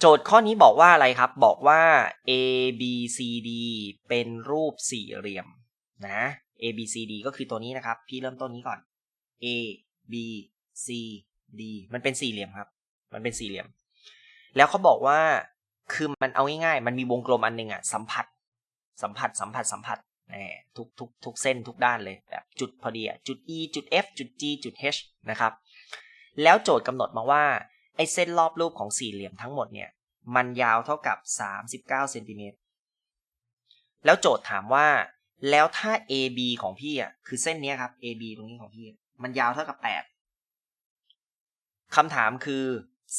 โจทย์ข้อนี้บอกว่าอะไรครับ บอกว่า A B C D เป็นรูปสี่เหลี่ยมนะ A B C D ก็คือตัวนี้นะครับ พี่เริ่มต้นนี้ก่อน A B C D มันเป็นสี่เหลี่ยมครับ มันเป็นสี่เหลี่ยม แล้วเขาบอกว่าคือมันเอาง่ายๆ มันมีวงกลมอันหนึ่งอะสัมผัส สัมผัสสัมผัสสัมผัสแหมทุกทุกทุกเส้นทุกด้านเลยแบบจุดพอดีอะจุด E จุด F จุด G จุด H นะครับ แล้วโจทย์กำหนดมาว่า ไอ้เส้นรอบรูปของสี่เหลี่ยมทั้งหมดเนี่ยมันยาวเท่ากับ 39เซนติเมตรแล้วโจทย์ถามว่า แล้วถ้า AB ของพี่อะคือเส้นนี้ครับ AB ตรงนี้ของพี่ มันยาวเท่ากับ 8คำถามคือ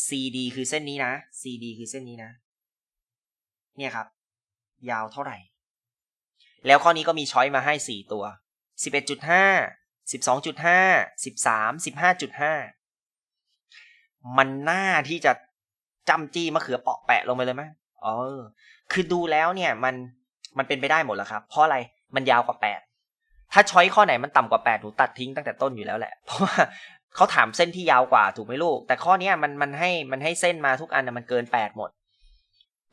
CD คือเส้นนี้นะ CD คือเส้นนี้นะ เนี่ยครับ ยาวเท่าไหร่ แล้วข้อนี้ก็มีช้อยมาให้ 4 ตัว 11.5 12.5 13 15.5 มันน่าที่จะจำจี้มะเขือเปาะแปะลงไปเลยไหมอ๋อคือดูแล้วเนี่ยมันมันเป็นไปได้หมดแล้วครับ เพราะอะไรมันยาวกว่าแปดถ้าช้อยข้อไหนมันต่ำกว่าแปดหนูตัดทิ้งตั้งแต่ต้นอยู่แล้วแหละ เพราะว่าเขาถามเส้นที่ยาวกว่าถูกไหมลูก แต่ข้อเนี้ยมันมันให้มันให้เส้นมาทุกอันนะมันเกินแปดหมด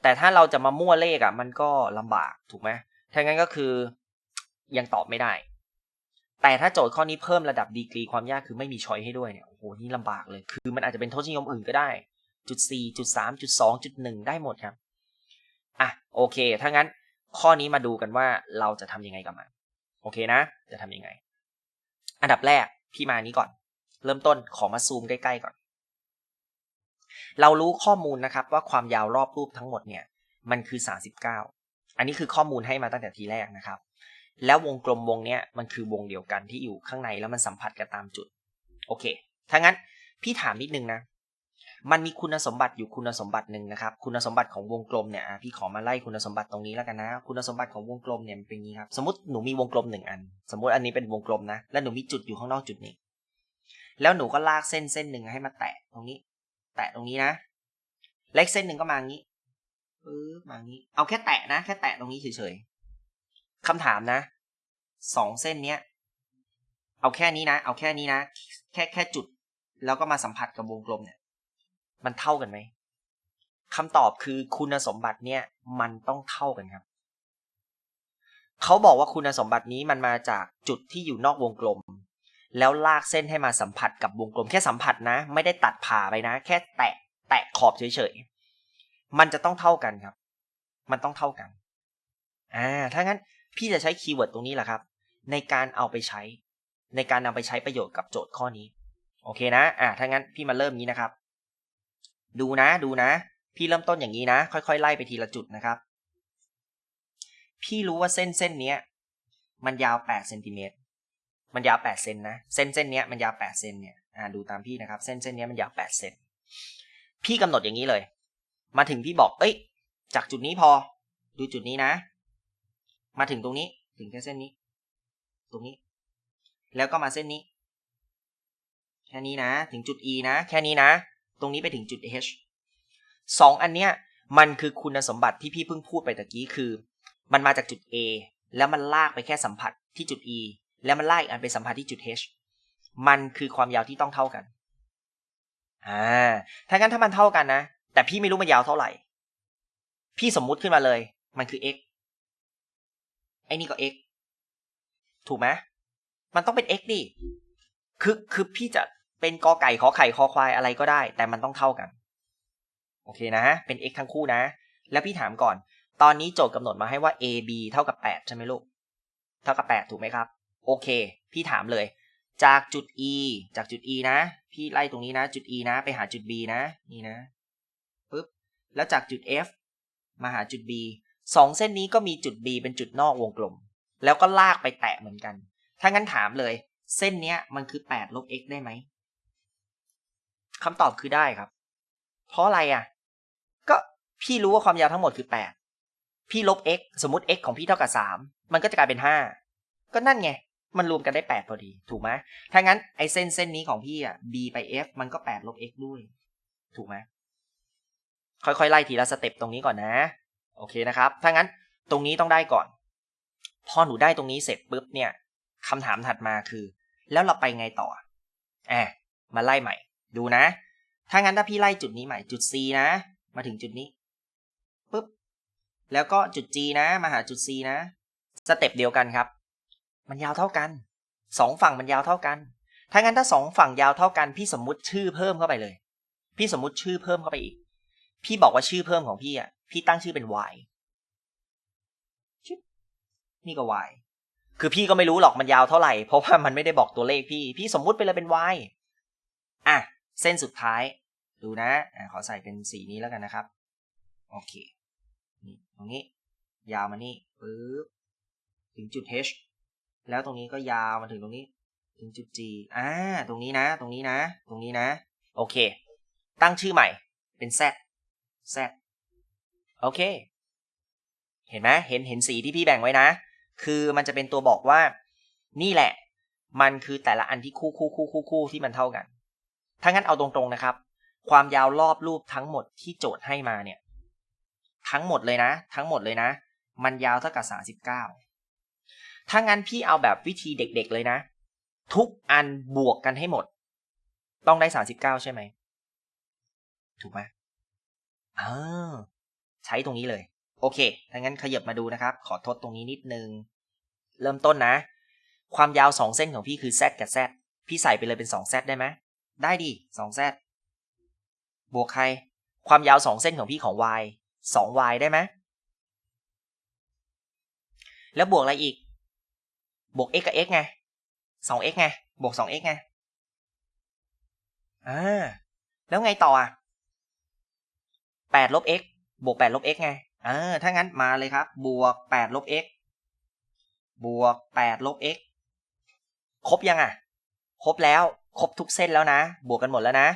แต่ถ้าเราจะมามั่วเลขอะ มันก็ลำบากถูกไหมถ้างั้นก็คือยังตอบไม่ได้ แต่ถ้าโจทย์ข้อนี้เพิ่มระดับดีกรีความยากคือไม่มีช้อยให้ด้วยเนี่ย นี่ลำบากเลย คือมันอาจจะเป็นทศนิยมอื่นก็ได้ จุดสี่จุดสามจุดสองจุดหนึ่งได้หมดครับ อะโอเค ถ้างั้นข้อนี้มาดูกันว่าเราจะทำยังไงกับมัน โอเคนะ จะทำยังไง อันดับแรกพี่มานี้ก่อน เริ่มต้นขอมาซูมใกล้ๆก่อน เรารู้ข้อมูลนะครับว่าความยาวรอบรูปทั้งหมดเนี่ย มันคือ 39 อันนี้คือข้อมูลให้มาตั้งแต่ทีแรกนะครับ แล้ววงกลมวงเนี้ยมันคือวงเดียวกันที่อยู่ข้างในแล้วมันสัมผัสกันตามจุด โอเค ถ้างั้นพี่ถามนิดนึงนะมันมีคุณสมบัติอยู่คุณสมบัติหนึ่งนะครับ คุณสมบัติของวงกลมเนี่ยพี่ขอมาไล่คุณสมบัติตรงนี้แล้วกันนะ คุณสมบัติของวงกลมเนี่ยมันเป็นอย่างนี้ครับ สมมติหนูมีวงกลมหนึ่งอัน สมมติอันนี้เป็นวงกลมนะ แล้วหนูมีจุดอยู่ข้างนอกจุดนี้ แล้วหนูก็ลากเส้นเส้นหนึ่งให้มาแตะตรงนี้ แตะตรงนี้นะ เล็กเส้นหนึ่งก็มาอย่างนี้ปึ๊บมาอย่างนี้ เอาแค่แตะนะ แค่แตะตรงนี้เฉยๆคำถามนะสองเส้นเนี้ย เอาแค่นี้นะ เอาแค่นี้นะ แค่แค่จุด แล้วก็มาสัมผัสกับวงกลมเนี่ย มันเท่ากันไหมคำตอบคือคุณสมบัติเนี่ย มันต้องเท่ากันครับเขาบอกว่าคุณสมบัตินี้มันมาจากจุดที่อยู่นอกวงกลม แล้วลากเส้นให้มาสัมผัสกับวงกลม แค่สัมผัสนะ ไม่ได้ตัดผ่าไปนะ แค่แตะแตะขอบเฉยๆมันจะต้องเท่ากันครับ มันต้องเท่ากันอ่าถ้างั้นพี่จะใช้คีย์เวิร์ดตรงนี้แหละครับ ในการเอาไปใช้ ในการนำไปใช้ประโยชน์กับโจทย์ข้อนี้ โอเคนะ อ่าถ้างั้นพี่มาเริ่มนี้นะครับ ดูนะ ดูนะ พี่เริ่มต้นอย่างนี้นะ ค่อยๆ ไล่ไปทีละจุดนะครับ พี่รู้ว่าเส้นเส้นนี้มันยาว8เซนติเมตร มันยาว8เซนนะ เส้นเส้นนี้มันยาว8เซนเนี่ย อ่าดูตามพี่นะครับ เส้นเส้นนี้มันยาว8เซน พี่กำหนดอย่างนี้เลย มาถึงพี่บอก เอ้ย จากจุดนี้พอ ดูจุดนี้นะ มาถึงตรงนี้ ถึงแค่เส้นนี้ ตรงนี้ แล้วก็มาเส้นนี้ ค่นี้นะ ถึงจุด E นะ แค่นี้นะ ตรงนี้ไปถึงจุด H สองอันเนี้ยมันคือคุณสมบัติที่พี่เพิ่งพูดไปตะกี้คือ มันมาจากจุด A แล้วมันลากไปแค่สัมผัสที่จุด E แล้วมันลากอีกอันไปสัมผัสที่จุด H มันคือความยาวที่ต้องเท่ากันอ่าถ้างั้นถ้ามันเท่ากันนะ แต่พี่ไม่รู้มันยาวเท่าไหร่ พี่สมมุติขึ้นมาเลย มันคือ x ไอ้นี่ก็ x ถูกไหมมันต้องเป็น x ดิคือคือพี่จะ เป็นกอไก่ขอไข่คอควายอะไรก็ได้ แต่มันต้องเท่ากัน โอเคนะ เป็น x ทั้งคู่นะ แล้วพี่ถามก่อน ตอนนี้โจทย์กำหนดมาให้ว่า a b เท่ากับ 8 ใช่ไหมลูก เท่ากับ 8 ถูกไหมครับ โอเค พี่ถามเลย จากจุด e จากจุด e นะ พี่ไล่ตรงนี้นะ จุด e นะ ไปหาจุด b นะ นี่นะปึ๊บ แล้วจากจุด f มาหาจุด b สองเส้นนี้ก็มีจุด b เป็นจุดนอกวงกลม แล้วก็ลากไปแตะเหมือนกัน ถ้างั้นถามเลย เส้นเนี้ยมันคือ8ลบ x ได้ไหม คำตอบคือได้ครับ เพราะอะไรอะ ก็พี่รู้ว่าความยาวทั้งหมดคือ8พี่ลบ x สมมติ x ของพี่เท่ากับ3มันก็จะกลายเป็น5ก็นั่นไง มันรวมกันได้8พอดี ถูกไหมถ้างั้นไอ้เส้นเส้นนี้ของพี่อะ b ไป f มันก็8ลบ x ด้วย ถูกไหมค่อยๆไล่ทีละสเต็ปตรงนี้ก่อนนะ โอเคนะครับ ถ้างั้นตรงนี้ต้องได้ก่อน พอหนูได้ตรงนี้เสร็จปุ๊บเนี่ยคำถามถัดมาคือ แล้วเราไปไงต่อแอบมาไล่ใหม่ ดูนะ ถ้างั้นถ้าพี่ไล่จุดนี้ใหม่จุด C นะ มาถึงจุดนี้ปุ๊บแล้วก็จุด G นะ มาหาจุด C นะสเต็ปเดียวกันครับ มันยาวเท่ากันสองฝั่งมันยาวเท่ากัน ถ้างั้นถ้าสองฝั่งยาวเท่ากัน พี่สมมุติชื่อเพิ่มเข้าไปเลย พี่สมมุติชื่อเพิ่มเข้าไปอีก พี่บอกว่าชื่อเพิ่มของพี่อะ พี่ตั้งชื่อเป็น y ชนี่ก็ y คือพี่ก็ไม่รู้หรอกมันยาวเท่าไหร่ เพราะว่ามันไม่ได้บอกตัวเลขพี่ พี่สมมุติไปเลยเป็น y อะ เส้นสุดท้าย ดูนะอะขอใส่เป็นสีนี้แล้วกันนะครับ โอเค นี่ตรงนี้ ยาวมานี่ปึ๊บ ถึงจุด h แล้วตรงนี้ก็ยาวมาถึงตรงนี้ ถึงจุด G อ่า ตรงนี้นะ ตรงนี้นะ ตรงนี้นะ โอเค ตั้งชื่อใหม่ เป็น Z Z โอเค เห็นไหมเห็น เห็นสีที่พี่แบ่งไว้นะ คือมันจะเป็นตัวบอกว่า นี่แหละ มันคือแต่ละอันที่คู่คู่คู่คู่คู่ที่มันเท่ากัน ถ้างั้นเอาตรงๆนะครับ ความยาวรอบรูปทั้งหมดที่โจทย์ให้มาเนี่ย ทั้งหมดเลยนะ ทั้งหมดเลยนะ มันยาวเท่ากับสาสิบเก้าถ้างั้นพี่เอาแบบวิธีเด็กๆเลยนะ ทุกอันบวกกันให้หมด ต้องได้สาสิบเก้าใช่ไหมถูกไหมอ่าใช้ตรงนี้เลย โอเคถ้างั้นขยับมาดูนะครับ ขอทดตรงนี้นิดนึง เริ่มต้นนะ ความยาวสองเส้นของพี่คือ z กับ z พี่ใส่ไปเลยเป็นสอง z ได้ไหม ได้ดิสอง z บวกใคร ความยาวสองเส้นของพี่ของ y สอง y ได้ไหมแล้วบวกอะไรอีก บวก x กับ x ไงสอง x ไง บวกสอง x ไงอ่าแล้วไงต่ออะแปดลบ x บวกแปดลบ x ไงเออถ้างั้นมาเลยครับ บวกแปดลบ x บวกแปดลบ x ครบยังอะ ครบแล้ว ครบทุกเส้นแล้วนะ บวกกันหมดแล้วนะ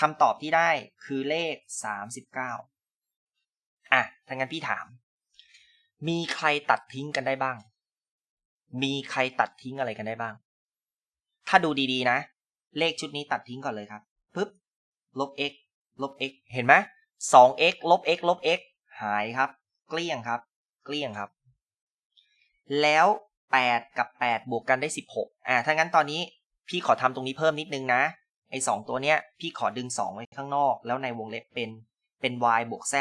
คำตอบที่ได้คือเลขสามสิบเก้าอะถ้างั้นพี่ถาม มีใครตัดทิ้งกันได้บ้าง มีใครตัดทิ้งอะไรกันได้บ้าง ถ้าดูดีๆนะ เลขชุดนี้ตัดทิ้งก่อนเลยครับปึ๊บ ลบ x ลบ x เห็นไหมสอง x ลบ x ลบ x หายครับ เกลี้ยงครับ เกลี้ยงครับ แล้วแปดกับแปดบวกกันได้สิบหกอ่าถ้างั้นตอนนี้ พี่ขอทำตรงนี้เพิ่มนิดนึงนะ ไอ้สองตัวเนี้ย พี่ขอดึงสองไว้ข้างนอก แล้วในวงเล็บเป็นเป็น y บวก z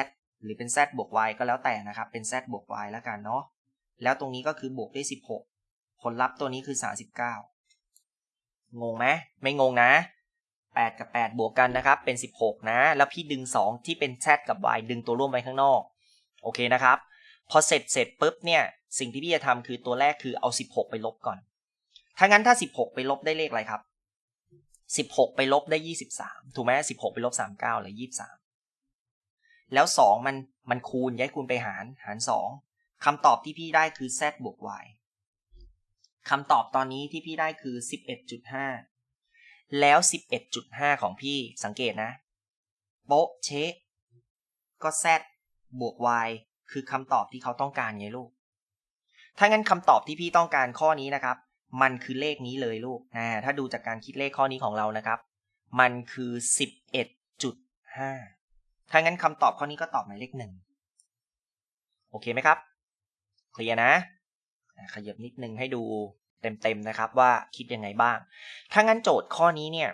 หรือเป็น z บวก y ก็แล้วแต่นะครับ เป็น z บวก y แล้วกันเนาะแล้วตรงนี้ก็คือบวกได้สิบหกผลลัพธ์ตัวนี้คือสาสิบเก้างงไหมไม่งงนะ 8 กับ 8 บวกกันนะครับ เป็น 16 นะ แล้วพี่ดึง 2 ที่เป็น z กับ y ดึงตัวร่วมไว้ข้างนอก โอเคนะครับ พอเสร็จเสร็จปุ๊บเนี่ย สิ่งที่พี่จะทำคือตัวแรกคือเอา 16 ไปลบก่อน ถ้างั้นถ้า 16 ไปลบได้เลขอะไรครับ 16 ไปลบได้ 23 ถูกไหม16 ไปลบ 39เหลือ23 แล้ว 2 มันมันคูณย้ายคูณไปหาร หาร 2คำตอบที่พี่ได้คือ z บวก y คำตอบตอนนี้ที่พี่ได้คือ 11.5 แล้ว 11.5 ของพี่สังเกตนะ โป๊ะเชะก็ z บวก y คือคำตอบที่เขาต้องการไงลูก ถ้างั้นคำตอบที่พี่ต้องการข้อนี้นะครับ มันคือเลขนี้เลยลูกนะถ้าดูจากการคิดเลขข้อนี้ของเรานะครับ มันคือ 11.5 ถ้างั้นคำตอบข้อนี้ก็ตอบหมายเลขหนึ่งโอเคไหมครับ เคลียร์นะ ขยับนิดนึงให้ดูเต็มๆนะครับว่าคิดยังไงบ้าง ถ้างั้นโจทย์ข้อนี้เนี่ย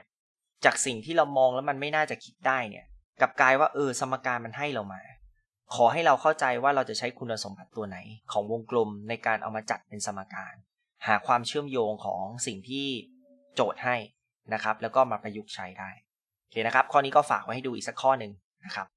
จากสิ่งที่เรามองแล้วมันไม่น่าจะคิดได้เนี่ยกับกลายว่าเออสมการมันให้เรามา ขอให้เราเข้าใจว่าเราจะใช้คุณสมบัติตัวไหน ของวงกลมในการเอามาจัดเป็นสมการ หาความเชื่อมโยงของสิ่งที่โจทย์ให้นะครับ แล้วก็มาประยุกต์ใช้ได้โอเคนะครับ ข้อนี้ก็ฝากไว้ให้ดูอีกสักข้อหนึ่งนะครับ